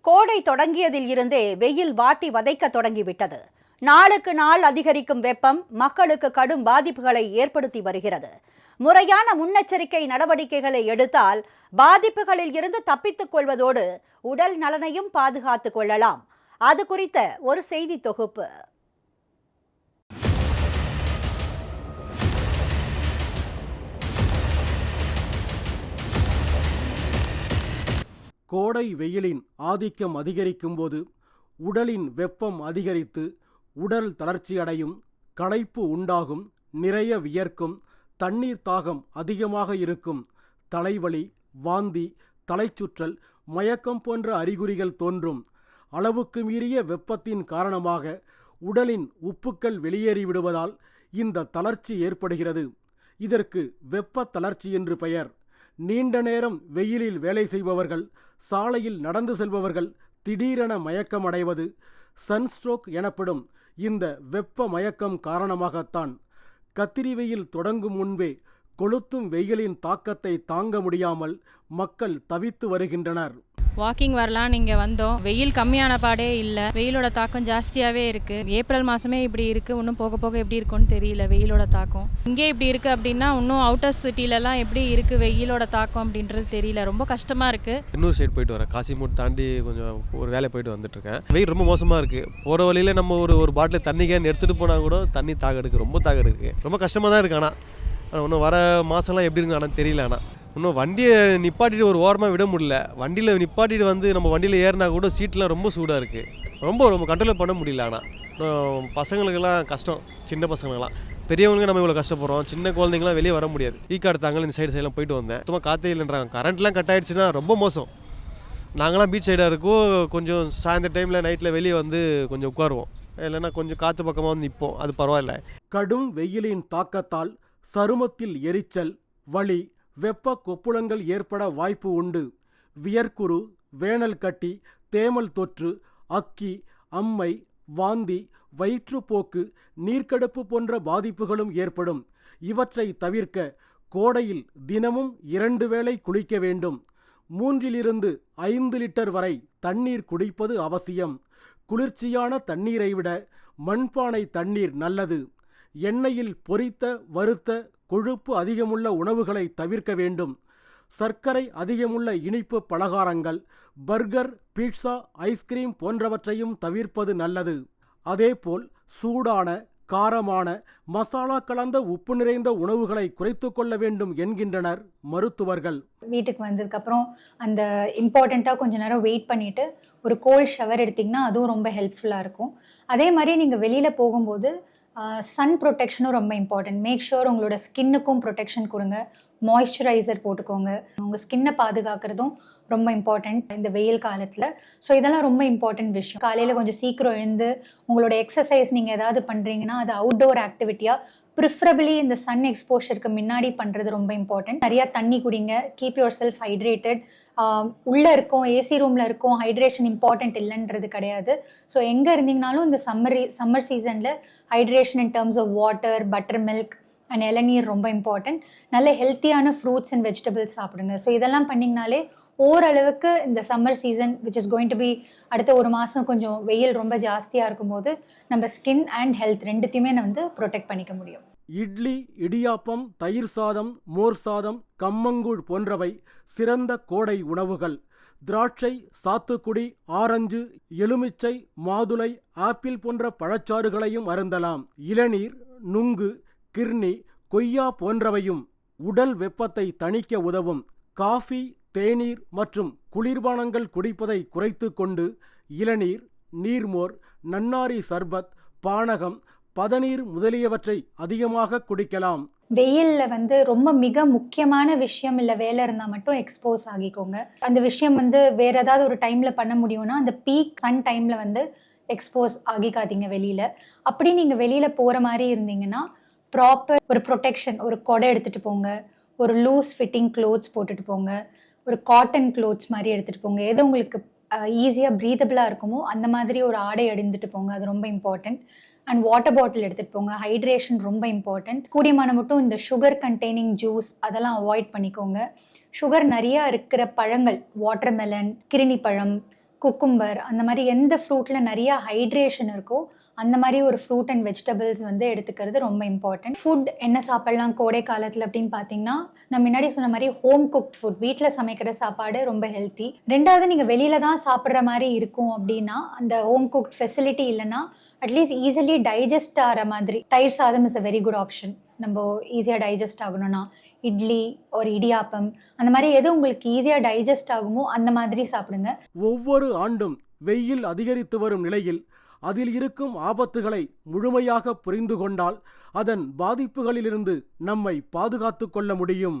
கோடை தொடங்கியதில் இருந்தே வெயில் வாட்டி வதைக்க தொடங்கிவிட்டது. நாளுக்கு நாள் அதிகரிக்கும் வெப்பம் மக்களுக்கு கடும் பாதிப்புகளை ஏற்படுத்தி வருகிறது. முறையான முன்னெச்சரிக்கை நடவடிக்கைகளை எடுத்தால் பாதிப்புகளில் இருந்து தப்பித்துக் கொள்வதோடு உடல் நலனையும் பாதுகாத்துக் கொள்ளலாம். அது குறித்த ஒரு செய்தி தொகுப்பு. கோடை வெயிலின் ஆதிக்கம் அதிகரிக்கும்போது உடலின் வெப்பம் அதிகரித்து உடல் தளர்ச்சியடையும் களைப்பு உண்டாகும் நிறைய வியர்க்கும் தண்ணீர் தாகம் அதிகமாக இருக்கும் தலைவலி வாந்தி தலைச்சுற்றல் மயக்கம் போன்ற அறிகுறிகள் தோன்றும். அளவுக்கு மீறிய வெப்பத்தின் காரணமாக உடலின் உப்புக்கள் வெளியேறிவிடுவதால் இந்த தளர்ச்சி ஏற்படுகிறது. இதற்கு வெப்ப தளர்ச்சி என்று பெயர். நீண்ட நேரம் வெயிலில் வேலை செய்பவர்கள் சாலையில் நடந்து செல்பவர்கள் திடீரென மயக்கமடைவது சன்ஸ்ட்ரோக் எனப்படும் இந்த வெப்ப மயக்கம் காரணமாகத்தான். கத்திரி வெயில் தொடங்கும் முன்பே கொளுத்தும் வெயிலின் தாக்கத்தை தாங்க முடியாமல் மக்கள் தவித்து வருகின்றனர். வாக்கிங் வரலான்னு இங்கே வந்தோம். வெயில் கம்மியான பாடே இல்லை. வெயிலோட தாக்கம் ஜாஸ்தியாகவே இருக்குது ஏப்ரல் மாதமே இப்படி இருக்குது இன்னும் போக போக எப்படி இருக்கும்னு தெரியல வெயிலோட தாக்கம். இங்கே இப்படி இருக்குது அப்படின்னா இன்னும் அவுட்டர் சிட்டிலலாம் எப்படி இருக்குது வெயிலோட தாக்கம் அப்படின்றது தெரியல. ரொம்ப கஷ்டமாக இருக்குது இன்னொரு சைடு போயிட்டு வரேன். காசிமூட் தாண்டி கொஞ்சம் ஒரு வேலை போயிட்டு வந்துட்டு இருக்கேன். வெயில் ரொம்ப மோசமாக இருக்குது போகிற வழியில் நம்ம ஒரு ஒரு பாட்டில் தண்ணி கேன் எடுத்துகிட்டு போனால் கூட தண்ணி தாக எடுக்கு ரொம்ப தாக எடுக்கு. ரொம்ப கஷ்டமாக தான் இருக்கு ஆனால் ஆனால் இன்னும் வர மாதம்லாம் எப்படி இருக்கு ஆனால் தெரியல ஆனால் இன்னும் வண்டியை நிப்பாட்டிட்டு ஒரு ஓரமாக விட முடியல. வண்டியில் நிப்பாட்டிட்டு வந்து நம்ம வண்டியில் ஏறினா கூட சீட்லாம் ரொம்ப சூடாக இருக்குது ரொம்ப ரொம்ப கண்ட்ரோல் பண்ண முடியல ஆனால் பசங்களுக்கெல்லாம் கஷ்டம். சின்ன பசங்களுக்கெல்லாம். பெரியவங்களுக்கு நம்ம இவ்வளோ கஷ்டப்படுறோம். சின்ன குழந்தைங்களாம் வெளியே வர முடியாது. ஈக்காடு தாங்கல் இந்த சைடு சைடெலாம் போயிட்டு வந்தேன். சும்மா காற்றே இல்லைன்றாங்க. கரண்ட்லாம் கட் ஆகிடுச்சுன்னா ரொம்ப மோசம். நாங்களாம் பீச் சைடாக இருக்கோம் கொஞ்சம் சாயந்தர டைமில் நைட்டில் வெளியே வந்து கொஞ்சம் உட்காருவோம். இல்லைன்னா கொஞ்சம் காற்று பக்கமாக வந்து நிற்போம் அது பரவாயில்ல. கடும் வெயிலின் தாக்கத்தால் சருமத்தில் எரிச்சல் வலி வெப்ப கொப்புளங்கள் ஏற்பட வாய்ப்பு உண்டு. வியர்க்குரு வேனல் கட்டி தேமல் தொற்று அக்கி அம்மை வாந்தி வயிற்றுப்போக்கு நீர்க்கடுப்பு போன்ற பாதிப்புகளும் ஏற்படும். இவற்றை தவிர்க்க கோடையில் தினமும் இரண்டு வேளை குளிக்க வேண்டும். மூன்றிலிருந்து ஐந்து லிட்டர் வரை தண்ணீர் குடிப்பது அவசியம். குளிர்ச்சியான தண்ணீரை விட மண்பானை தண்ணீர் நல்லது. எண்ணெயில் பொரித்த வறுத்த கொழுப்பு அதிகமுள்ள உணவுகளை தவிர்க்க வேண்டும். சர்க்கரை அதிகமுள்ள இனிப்பு பலகாரங்கள் பர்கர் பீட்சா ஐஸ்கிரீம் போன்றவற்றையும் தவிர்ப்பது நல்லது. அதேபோல் சூடான காரமான மசாலா கலந்த உப்பு நிறைந்த உணவுகளை குறைத்து கொள்ள வேண்டும் என்கின்றனர் மருத்துவர்கள். வீட்டுக்கு வந்ததுக்கப்புறம் அந்த இம்பார்ட்டண்ட்டாக கொஞ்ச நேரம் வெயிட் பண்ணிவிட்டு ஒரு கோல்ட் ஷவர் எடுத்திங்கன்னா அதுவும் ரொம்ப ஹெல்ப்ஃபுல்லாக இருக்கும். அதே மாதிரி நீங்கள் வெளியில் போகும்போது சன் ப்ரொடெக்ஷனும் ரொம்ப இம்பார்ட்டன்ட் மேக் ஷோர் உங்களோட ஸ்கின்னுக்கும் ப்ரொடெக்ஷன் கொடுங்க. மாய்ஸ்சரைசர் போட்டுக்கோங்க. உங்கள் ஸ்கின்னை பாதுகாக்கிறதும் ரொம்ப இம்பார்ட்டண்ட் இந்த வெயில் காலத்தில். ஸோ இதெல்லாம் ரொம்ப இம்பார்ட்டன்ட் விஷயம். காலையில் கொஞ்சம் சீக்கிரம் எழுந்து உங்களோட எக்ஸசைஸ் நீங்கள் ஏதாவது பண்ணுறீங்கன்னா அது அவுட்டோர் ஆக்டிவிட்டியாக ப்ரிஃபரபிளி இந்த சன் எக்ஸ்போஷருக்கு முன்னாடி பண்ணுறது ரொம்ப இம்பார்ட்டன்ட் நிறையா தண்ணி குடிங்க. கீப் யுவர் செல்ஃப் ஹைட்ரேட்டட் உள்ளே இருக்கும் ஏசி ரூமில் இருக்கும் ஹைட்ரேஷன் இம்பார்ட்டன்ட் இல்லைன்றது கிடையாது. ஸோ எங்கே இருந்தீங்கனாலும் இந்த சம்மர் சம்மர் சீசனில் hydration in terms of water butter milk and இளநீர் ரொம்ப இம்பார்ட்டன்ட் நல்ல ஹெல்த்தியான ஃப்ரூட்ஸ் அண்ட் வெஜிடபிள்ஸ் சாப்பிடுங்க. ஸோ இதெல்லாம் பண்ணிங்கனாலே ஓரளவுக்கு இந்த summer season which is going to be அடுத்த ஒரு மாதம் கொஞ்சம் வெயில் ரொம்ப ஜாஸ்தியாக இருக்கும்போது நம்ம ஸ்கின் அண்ட் ஹெல்த் ரெண்டுத்தையுமே வந்து ப்ரொடெக்ட் பண்ணிக்க முடியும். இட்லி இடியாப்பம் தயிர் சாதம் மோர் சாதம் கம்மங்கூழ் போன்றவை சிறந்த கோடை உணவுகள். திராட்சை சாத்துக்குடி ஆரஞ்சு எலுமிச்சை மாதுளை ஆப்பிள் போன்ற பழச்சாறுகளையும் அருந்தலாம். இளநீர் நுங்கு கிர்னி கொய்யா போன்றவையும் உடல் வெப்பத்தை தணிக்க உதவும் காஃபி தேநீர் மற்றும் குளிர்பானங்கள் குடிப்பதை குறைத்து கொண்டு இளநீர் நீர்மோர் நன்னாரி சர்பத் பானகம் பதநீர் முதலியவற்றை அதிகமாக குடிக்கலாம். வெயிலில் வந்து ரொம்ப மிக முக்கியமான விஷயம் இல்லை வேலை இருந்தால் மட்டும் எக்ஸ்போஸ் ஆகிக்கோங்க. அந்த விஷயம் வந்து வேற ஏதாவது ஒரு டைமில் பண்ண முடியும்னா அந்த பீக் சன் டைமில் வந்து எக்ஸ்போஸ் ஆகிக்காதீங்க வெளியில். அப்படி நீங்கள் வெளியில் போகிற மாதிரி இருந்தீங்கன்னா ப்ராப்பர் ஒரு ப்ரொடெக்ஷன் ஒரு கொடை எடுத்துகிட்டு போங்க. ஒரு லூஸ் ஃபிட்டிங் க்ளோத்ஸ் போட்டுட்டு போங்க. ஒரு காட்டன் க்ளோத்ஸ் மாதிரி எடுத்துகிட்டு போங்க. எது உங்களுக்கு ஈஸியாக ப்ரீதபிளாக இருக்குமோ அந்த மாதிரி ஒரு ஆடை அடிந்துட்டு போங்க. அது ரொம்ப இம்பார்ட்டண்ட் அண்ட் வாட்டர் பாட்டில் எடுத்துகிட்டு போங்க. ஹைட்ரேஷன் ரொம்ப இம்பார்ட்டண்ட் கூடியமான மட்டும் இந்த சுகர் கண்டெய்னிங் ஜூஸ் அதெல்லாம் அவாய்ட் பண்ணிக்கோங்க. சுகர் நிறையா இருக்கிற பழங்கள் வாட்டர்மெலன் கிருணி பழம் குக்கும்பர் அந்த மாதிரி எந்த ஃப்ரூட்டில் நிறைய ஹைட்ரேஷன் இருக்கோ அந்த மாதிரி ஒரு ஃப்ரூட் அண்ட் வெஜிடபிள்ஸ் வந்து எடுத்துக்கிறது ரொம்ப இம்பார்ட்டன்ட் ஃபுட் என்ன சாப்பிட்லாம் கோடை காலத்தில் அப்படின்னு பார்த்தீங்கன்னா நான் முன்னாடி சொன்ன மாதிரி ஹோம் குக்ட் ஃபுட் வீட்டில் சமைக்கிற சாப்பாடு ரொம்ப ஹெல்த்தி ரெண்டாவது நீங்கள் வெளியில தான் சாப்பிட்ற மாதிரி இருக்கும் அப்படின்னா அந்த ஹோம் குக்ட் ஃபெசிலிட்டி இல்லைன்னா அட்லீஸ்ட் ஈஸிலி டைஜஸ்ட் ஆகிற மாதிரி. Thayir sadam is a very good option நம்ம ஈஸியாக டைஜஸ்ட் ஆகணும்னா இட்லி ஒரு இடியாப்பம் அந்த மாதிரி எது உங்களுக்கு ஈஸியாக டைஜஸ்ட் ஆகுமோ அந்த மாதிரி சாப்பிடுங்க. ஒவ்வொரு ஆண்டும் வெயில் அதிகரித்து வரும் நிலையில் அதில் இருக்கும் ஆபத்துகளை முழுமையாக புரிந்து கொண்டால் அதன் பாதிப்புகளிலிருந்து நம்மை பாதுகாத்து கொள்ள முடியும்.